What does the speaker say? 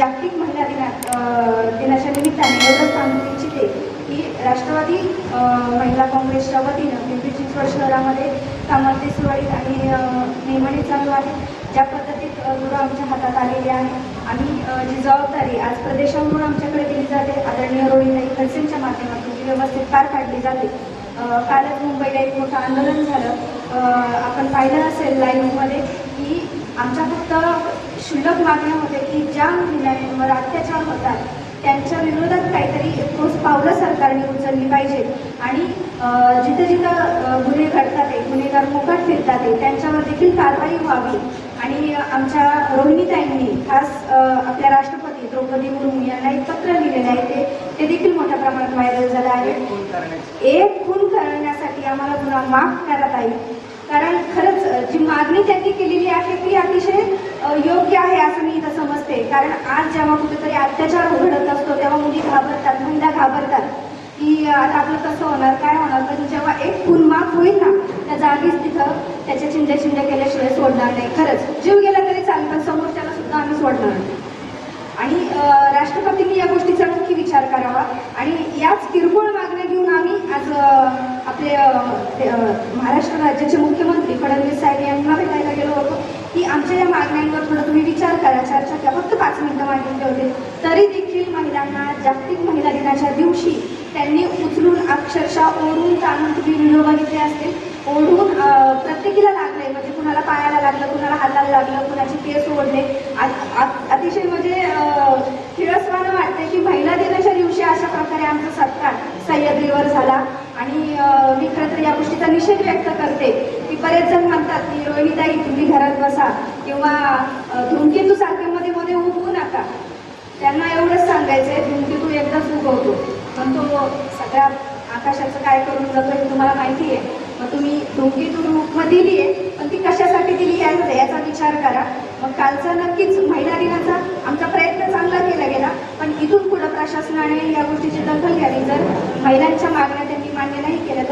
जागतिक महिला दिना दिनाच्या निमित्ताने एवढंच सांगू इच्छिते की राष्ट्रवादी महिला काँग्रेसच्या वतीनं पिंपरी चिंचवड शहरामध्ये कामाचे सुरळीत आणि नेमणे चालू आहे. ज्या पद्धतीत अ, गुरु आमच्या हातात आलेली आहे आणि जी जबाबदारी आज प्रदेशावरून आमच्याकडे दिली जाते आदरणीय रोहिताई खडसेंच्या माध्यमातून जी व्यवस्थित पार पाडली जाते. कालच मुंबईला एक मोठं आंदोलन झालं. आपण पाहिलं असेल लाईव्हमध्ये की आमच्या फक्त क्षुल्लक मागण्या होत्या की ज्या महिलांवर अत्याचार होतात त्यांच्या विरोधात काहीतरी ठोस पावलं सरकारने उचलली पाहिजे आणि जिथं जिथं गुन्हे घडतात आहे गुन्हेगार मोकाट फिरतात आहे त्यांच्यावर देखील कारवाई व्हावी. आणि आमच्या रोहिणीताईंनी खास आपल्या राष्ट्रपती द्रौपदी मुर्मू यांना एक पत्र लिहिलेलं आहे ते ते देखील मोठ्या प्रमाणात व्हायरल झालं आहे. एक खून करण्यासाठी आम्हाला गुन्हा माफ करत आहे. मागणी त्यांनी केलेली आहे ती अतिशय योग्य आहे असं मी इथं समजते. कारण आज जेव्हा कुठेतरी अत्याचार घडत असतो तेव्हा मुली घाबरतात महिला घाबरतात. की आता आपलं कसं होणार काय होणार? पण जेव्हा एक खून माफ होईल ना त्या जागीच तिथं त्याचे चिंध्या चिंध्या केल्याशिवाय सोडणार नाही. खरंच जीव गेला तरी चालेल पण समोरच्याला सुद्धा आम्ही सोडणार नाही. आणि राष्ट्रपतींनी या गोष्टीचा नक्की विचार करावा. आणि याच किरकोळ मागण्या घेऊन आम्ही आज आपले महाराष्ट्र राज्याचे मुख्यमंत्री फडणवीस साहेब यांना भेटायला गेलो होतो. की आमच्या या मागण्यांवर थोडं तुम्ही विचार करा चर्चा करा फक्त पाच मिनिटं मागितले होते तरी देखील महिलांना जागतिक महिला दिनाच्या दिवशी त्यांनी उचलून अक्षरशः ओढून ताणून तुम्ही व्हिडिओ बघितले असतील. ओढून प्रत्येकीला लागले म्हणजे कुणाला पायाला लागलं कुणाला हाताला लागलं कुणाचे केस ओढले. आ- अतिशय म्हणजे किळसवानं वाटते की महिला दिनाच्या दिवशी अशा प्रकारे आमचा सत्कार सह्याद्रीवर झाला. आणि मी खरं तर या गोष्टीचा निषेध व्यक्त करते. की बरेच जण म्हणतात की रोहिणीताई तुम्ही घरात बसा किंवा धुमकेतू सारख्यामध्ये मध्ये उभू उगवू नका. त्यांना एवढंच सांगायचं आहे धूमकेतू एकदाच उगवतो. पण तो हो, सगळ्या आकाशाचं काय करून जातो हे तुम्हाला माहिती आहे मग तुम्ही धुमकेतू रूपमध्ये दिली आहे पण ती कशासाठी दिली याचा याचा विचार करा. मग कालचा नक्कीच महिला दिनाचा तिथून पुढे प्रशासनाने या गोष्टीची दखल घ्यावी. जर महिलांच्या मागण्या त्यांनी मान्य नाही केल्या